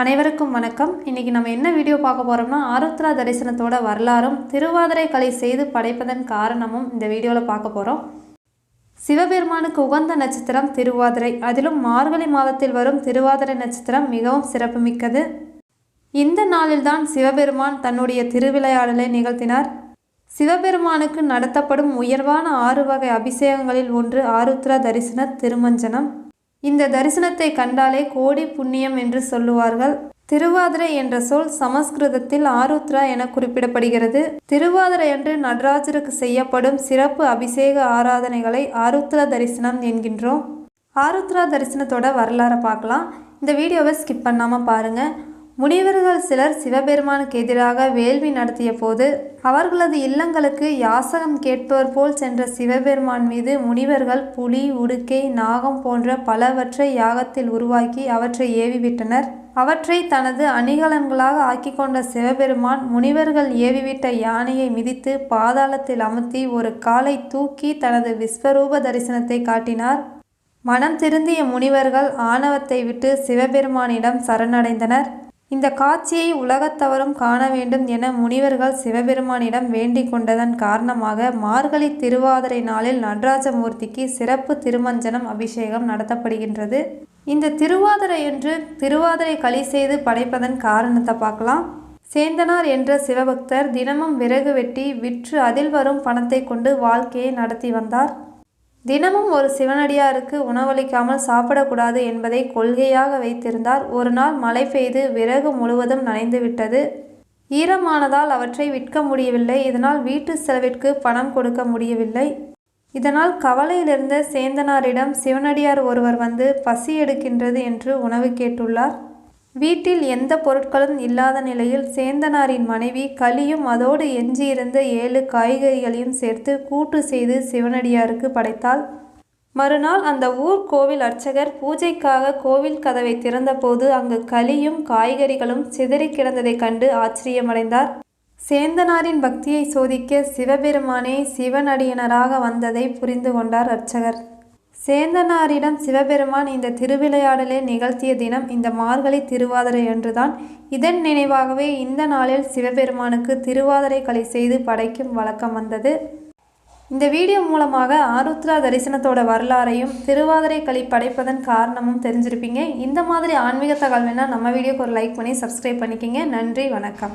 அனைவருக்கும் வணக்கம். இன்னைக்கு நம்ம என்ன வீடியோ பார்க்க போகிறோம்னா ஆருத்ரா தரிசனத்தோட வரலாறும் திருவாதிரை கலை செய்து படைப்பதன் காரணமும் இந்த வீடியோவில் பார்க்க போகிறோம் சிவபெருமானுக்கு உகந்த நட்சத்திரம் திருவாதிரை. அதிலும் மார்கழி மாதத்தில் வரும் திருவாதிரை நட்சத்திரம் மிகவும் சிறப்புமிக்கது. இந்த நாளில்தான் சிவபெருமான் தன்னுடைய திருவிளையாடலை நிகழ்த்தினார். சிவபெருமானுக்கு நடத்தப்படும் உயர்வான ஆறு வகை அபிஷேகங்களில் ஒன்று ஆருத்ரா தரிசன திருமஞ்சனம். இந்த தரிசனத்தை கண்டாலே கோடி புண்ணியம் என்று சொல்லுவார்கள். திருவாதிரை என்ற சொல் சமஸ்கிருதத்தில் ஆருத்ரா என குறிப்பிடப்படுகிறது. திருவாதிரை அன்று நடராஜருக்கு செய்யப்படும் சிறப்பு அபிஷேக ஆராதனைகளை ஆருத்ரா தரிசனம் என்கின்றோம். ஆருத்ரா தரிசனத்தோட வரலாறை பார்க்கலாம். இந்த வீடியோவை ஸ்கிப் பண்ணாமல் பாருங்கள் முனிவர்கள் சிலர் சிவபெருமானுக்கு எதிராக வேள்வி நடத்திய போது அவர்களது இல்லங்களுக்கு யாசகம் கேட்பவர் போல் சென்ற சிவபெருமான் மீது முனிவர்கள் புலி உடுக்கை நாகம் போன்ற பலவற்றை யாகத்தில் உருவாக்கி அவற்றை ஏவிவிட்டனர். அவற்றை தனது அணிகலன்களாக ஆக்கி கொண்ட சிவபெருமான் முனிவர்கள் ஏவிவிட்ட யானையை மிதித்து பாதாளத்தில் அமர்த்தி ஒரு காலை தூக்கி தனது விஸ்வரூப தரிசனத்தை காட்டினார். மனம் திருந்திய முனிவர்கள் ஆணவத்தை விட்டு சிவபெருமானிடம் சரணடைந்தனர். இந்த காட்சியை உலகத்தவரும் காண வேண்டும் என முனிவர்கள் சிவபெருமானிடம் வேண்டிக் கொண்டதன் காரணமாக மார்கழி திருவாதிரை நாளில் நடராஜமூர்த்திக்கு சிறப்பு திருமஞ்சனம் அபிஷேகம் நடத்தப்படுகின்றது. இந்த திருவாதிரையன்று திருவாதிரை களி செய்து படைப்பதன் காரணத்தை பார்க்கலாம். சேந்தனார் என்ற சிவபக்தர் தினமும் விறகு வெட்டி விற்று அதில் வரும் பணத்தை கொண்டு வாழ்க்கையை நடத்தி வந்தார். தினமும் ஒரு சிவனடியாருக்கு உணவளிக்காமல் சாப்பிடக்கூடாது என்பதை கொள்கையாக வைத்திருந்தார். ஒரு நாள் மழை பெய்து விறகு முழுவதும் நனைந்து விட்டது ஈரமானதால் அவற்றை விற்க முடியவில்லை. இதனால் வீட்டு செலவிற்கு பணம் கொடுக்க முடியவில்லை. இதனால் கவலையிலிருந்த சேந்தனாரிடம் சிவனடியார் ஒருவர் வந்து பசி எடுக்கின்றது என்று உணவு கேட்டுள்ளார். வீட்டில் எந்த பொருட்களும் இல்லாத நிலையில் சேந்தனாரின் மனைவி களியும் அதோடு எஞ்சியிருந்த ஏழு காய்கறிகளையும் சேர்த்து கூட்டு செய்து சிவனடியாருக்கு படைத்தாள். மறுநாள் அந்த ஊர் கோவில் அர்ச்சகர் பூஜைக்காக கோவில் கதவை திறந்தபோது அங்கு களியும் காய்கறிகளும் சிதறி கிடந்ததைக் கண்டு ஆச்சரியமடைந்தார். சேந்தனாரின் பக்தியை சோதிக்க சிவபெருமானே சிவனடியனராக வந்ததை புரிந்து கொண்டார் அர்ச்சகர். சேந்தனாரிடம் சிவபெருமான் இந்த திருவிளையாடலை நிகழ்த்திய தினம் இந்த மார்கழி திருவாதிரை என்றுதான் இதன் நினைவாகவே இந்த நாளில் சிவபெருமானுக்கு திருவாதிரை களி செய்து படைக்கும் வழக்கம் வந்தது. இந்த வீடியோ மூலமாக ஆருத்ரா தரிசனத்தோட வரலாறையும் திருவாதிரை களி படைப்பதன் காரணமும் தெரிஞ்சிருப்பீங்க. இந்த மாதிரி ஆன்மீக தகவல் வேணால் நம்ம வீடியோக்கு ஒரு லைக் பண்ணி சப்ஸ்கிரைப் பண்ணிக்கிங்க. நன்றி வணக்கம்.